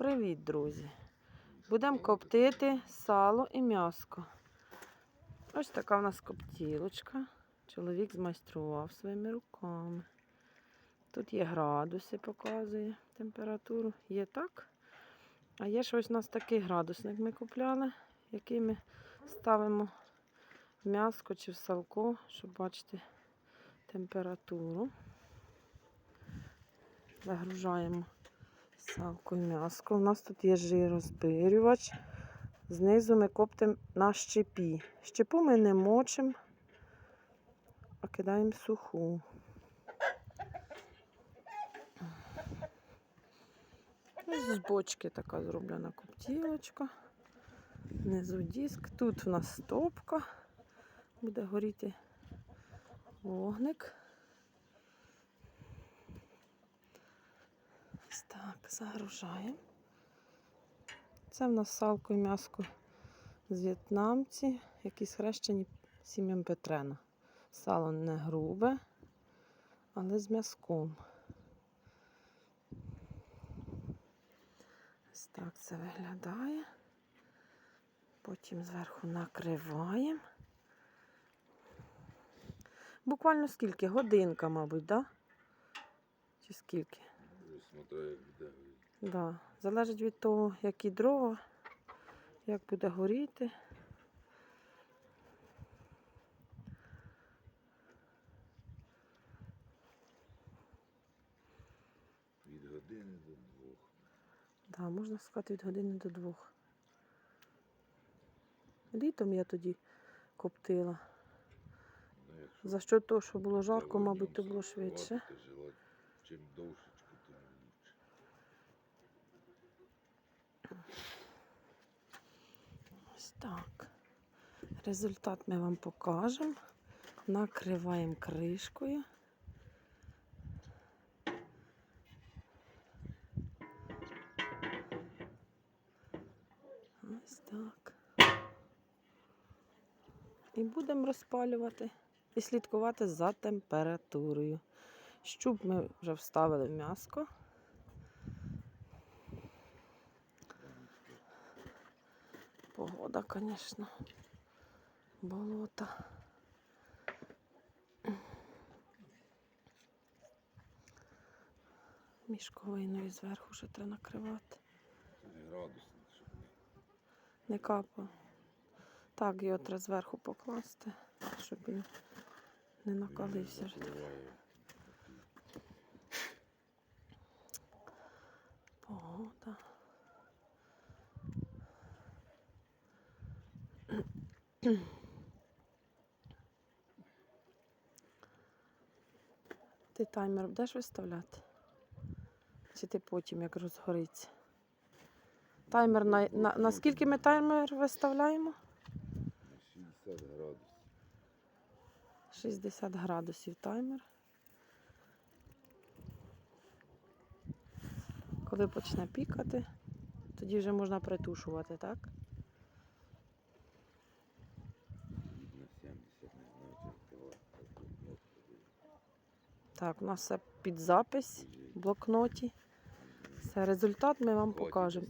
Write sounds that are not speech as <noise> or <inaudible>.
Привіт, друзі! Будемо коптити сало і м'яско. Ось така в нас коптілочка. Чоловік змайстрував своїми руками. Тут є градуси, показує температуру. Є так. А є ж ось у нас такий градусник ми купляли, який ми ставимо в м'яско чи в салко, щоб бачити температуру. Загружаємо салко і м'яско. У нас тут є жирозбирювач. Знизу ми коптимо на щепі. Щепу ми не мочимо, а кидаємо суху. Ось з бочки така зроблена коптілочка. Внизу диск. Тут у нас стопка. Буде горіти вогник. Ось так, загружаємо. Це в нас салко і м'яско з в'єтнамці, які схрещені сім'ям Петрена. Сало не грубе, але з м'язком. Ось так це виглядає. Потім зверху накриваємо. Буквально скільки? Годинка, мабуть, да? Чи скільки? Смотря як буде горіти. Да. Залежить від того, які дрова, як буде горіти. Від години до двох. Да, можна сказати від години до двох. Літом я тоді коптила. Ну, За що того, що було жарко, мабуть, то було швидше. то Чим довшечку, так. Результат ми вам покажемо. Накриваємо кришкою. Ось так. І будемо розпалювати і слідкувати за температурою. Щуп ми вже вставили в м'яско. Погода, звісно, болото. Мішковиною зверху ще треба накривати. Градусник, щоб не капало. Так, його треба зверху покласти, щоб він не накалився. вже. запливає. Погода. <clears throat> Ти таймер будеш виставляти? Чи ти потім як розгориться? Таймер на, на, на скільки ми таймер виставляємо? 60 градусів. 60 градусів таймер. Коли почне пікати, тоді вже можна притушувати, так? На 70, не знаю, чи впливає. Так, ну, Так, у нас все під запись в блокноті. Все, результат ми вам покажемо.